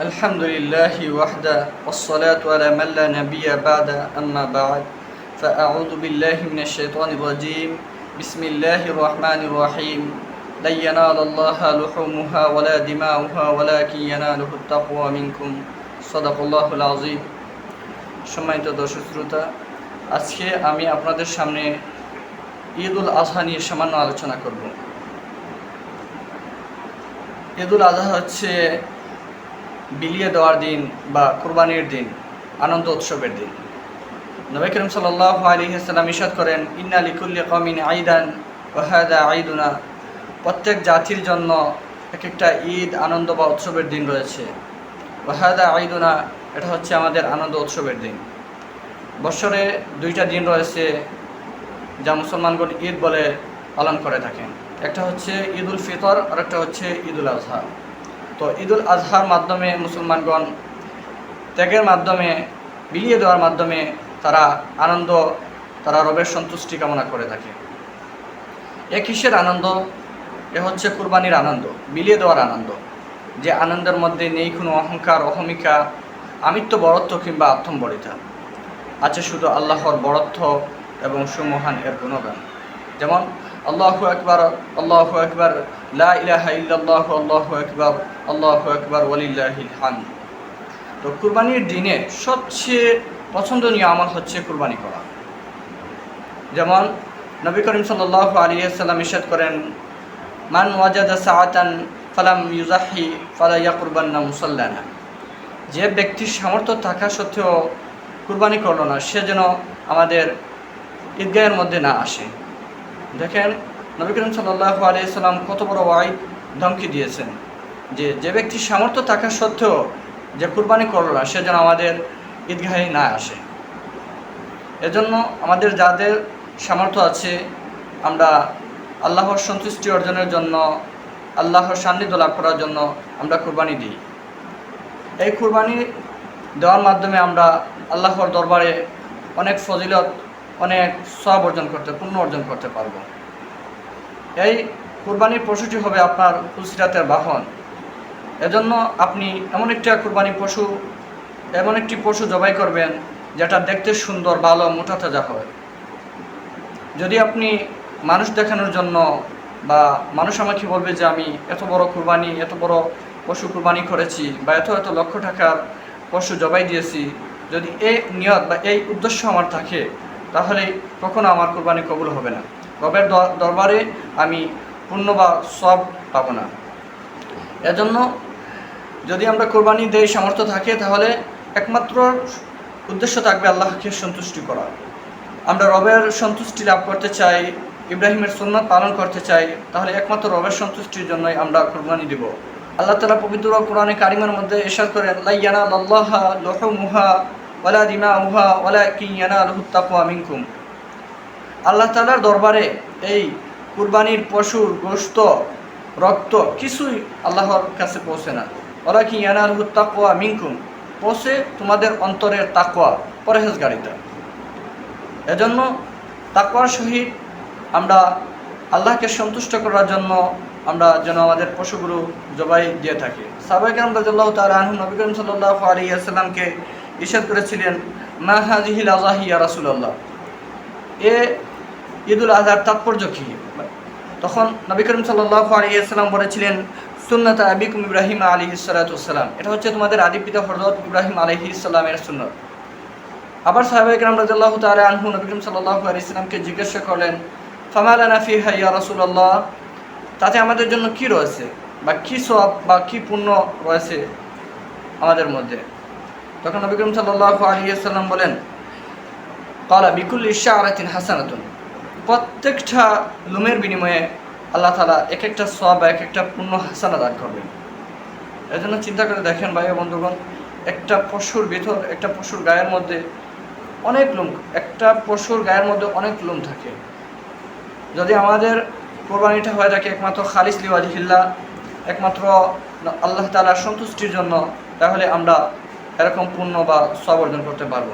الحمد لله وحده والصلاة على من لا نبي بعد أما بعد فأعوذ بالله من الشيطان الرجيم بسم الله الرحمن الرحيم لن ينال الله لحومها ولا دماؤها ولكن يناله التقوى منكم صدق الله العظيم সম্মানিত দর্শক শ্রোতা আজকে আমি আপনাদের সামনে ঈদ উল আজহা নিয়ে সামান্য আলোচনা করব ঈদ উল আজহা হচ্ছে বিলিয়ে দেওয়ার দিন বা কোরবানির দিন, আনন্দ উৎসবের দিন। নবী করিম সাল্লাহ আলী ইসলাম ইসাদ করেন, ইন্না লিকুল্লি কমিন আইদান ওহাদা আইদুনা প্রত্যেক জাতির জন্য এক একটা ঈদ, আনন্দ বা উৎসবের দিন রয়েছে। ওহাদা আইদুনা এটা হচ্ছে আমাদের আনন্দ উৎসবের দিন। বছরে দুইটা দিন রয়েছে যা মুসলমানগণ ঈদ বলে পালন করে থাকেন। একটা হচ্ছে ঈদ উল ফিতর আর একটা হচ্ছে ঈদ উল আজহা তো ঈদুল আজহার মাধ্যমে মুসলমানগণ ত্যাগের মাধ্যমে, বিলিয়ে দেওয়ার মাধ্যমে তারা আনন্দ, তারা রবের সন্তুষ্টি কামনা করে থাকে। এ কিসের আনন্দ? এ হচ্ছে কুরবানির আনন্দ, বিলিয়ে দেওয়ার আনন্দ। যে আনন্দের মধ্যে নেই কোনো অহংকার, অহমিকা, আমিত্ব, বরত্ব কিংবা আত্মম্বরিতা আছে শুধু আল্লাহর বরত্ব এবং সুমহান এর গুণগান। যেমন আল্লাহু আকবার আল্লাহু আকবার লা ইলাহা ইল্লাল্লাহু আল্লাহু আকবার আল্লাহু আকবার ওয়ালিল্লাহিল হামদ তো কুরবানির দিনে সবচেয়ে পছন্দনীয় আমল হচ্ছে কুরবানি করা। যেমন নবী করিম সাল্লাল্লাহু আলাইহি সাল্লাম ইরশাদ করেন, মান ওয়াজাদা সাআতান ফালাম ইউজাহি ফালা ইয়াকুরবান্না মুসাল্লানা। যে ব্যক্তির সামর্থ্য থাকা সত্ত্বেও কুরবানি করল না, সে যেন আমাদের ঈদগাহের মধ্যে না আসে। দেখেন নবী করিম সাল্লাহ আলিয়াল্লাম কত বড় ওয়াইদ ধমকি দিয়েছেন যে যে ব্যক্তির সামর্থ্য থাকা সত্ত্বেও যে কুরবানি করল সে যেন আমাদের ঈদগাহে না আসে। এজন্য আমাদের যাদের সামর্থ্য আছে, আমরা আল্লাহর সন্তুষ্টি অর্জনের জন্য, আল্লাহর সান্নিধ্য লাভ করার জন্য আমরা কুরবানি দিই। এই কুরবানি দেওয়ার মাধ্যমে আমরা আল্লাহর দরবারে অনেক ফজিলত অনেক সব অর্জন করতে, পূর্ণ অর্জন করতে পারব। এই কুরবানির পশুটি হবে আপনার কুসিরাতের বাহন। এজন্য আপনি এমন একটা কুরবানি পশু, এমন একটি পশু জবাই করবেন, যেটা দেখতে সুন্দর, ভালো, মোটা তাজা হয় যদি আপনি মানুষ দেখানোর জন্য বা মানুষ আমাকে বলবে যে আমি এত বড় কুরবানি, এত বড় পশু কুরবানি করেছি বা এত এত লক্ষ টাকার পশু জবাই দিয়েছি, যদি এই নিয়ত বা এই উদ্দেশ্য আমার থাকে তাহলে কখনো আমার কোরবানি কবুল হবে না। রবের দরবারে আমি পূর্ণ বা সব পাব না। এজন্য যদি আমরা কোরবানি দেই সামর্থ্য থাকে, তাহলে একমাত্র উদ্দেশ্য থাকবে আল্লাহকে সন্তুষ্টি করা আমরা রবের সন্তুষ্টি লাভ করতে চাই, ইব্রাহিমের সুন্নত পালন করতে চাই, তাহলে একমাত্র রবের সন্তুষ্টির জন্যই আমরা কোরবানি দিব। আল্লাহ তালা পবিত্র কোরআনে কারিমের মধ্যে এসাদ করেন, লাইয়ানা আল্লাহ লহ ওয়ালা দিমা ওয়ালা কিয়ানা আল্লাহ তালার দরবারে এই কুরবানির পশুর গোস্ত রক্ত কিছুই আল্লাহর কাছে পৌঁছে না। ওলা কি ইয়ানা আলহুত্তাকুয়া মিনকুম, পৌঁছে তোমাদের অন্তরের তাকুয়া পরহেজগারিতা। এজন্য তাকুয়ার সহিত আমরা আল্লাহকে সন্তুষ্ট করার জন্য আমরা যেন আমাদের পশুগুলো জবাই দিয়ে থাকি। সাবাই কালাম রাজাল্লাহ তাল আহম নবী করিম সাল্লাহ আলী ইশাদ করেছিলেন, মা হাজিহিল আজাহি ইয়া রাসুল্লাহ এ ঈদুল আজহার তাৎপর্য কী? তখন নবী করিম সাল্লাহ আলী আসসালাম বলেছিলেন, সুন্নত আবিকুম ইব্রাহিম আলী সালাতাম এটা হচ্ছে তোমাদের আদি পিতা হরদত ইব্রাহিম আলহি ইসলামের সুন্নত। আবার সাহেব ইকরাম রাজাল্লাহ তালা আনহু নবী করিম সাল্লাহ ইসলামকে জিজ্ঞাসা করলেন ফামালানা ফি হাইয়া রাসুল্লাহ তাতে আমাদের জন্য কি রয়েছে? বা কী সব বা কী পুণ্য রয়েছে আমাদের মধ্যে? তখন নবী করিম সাল্লাহ আলিয়াল্লাম বলেন, কলা বিকুল ইশা আলাতিন হাসানাতুন। প্রত্যেকটা লুমের বিনিময়ে আল্লাহ তালা এক একটা সব এক একটা পূর্ণ হাসানা দান করবেন। এই জন্য চিন্তা করে দেখেন ভাই বন্ধুগণ, একটা পশুর ভিতর, একটা পশুর গায়ের মধ্যে অনেক লোম, একটা পশুর গায়ের মধ্যে অনেক লোম থাকে। যদি আমাদের কোরবানিটা হয়ে থাকে একমাত্র খালিস লিওয়াজিহিল্লা একমাত্র আল্লাহ তালার সন্তুষ্টির জন্য, তাহলে আমরা এরকম পূর্ণ বা সব অর্জন করতে পারব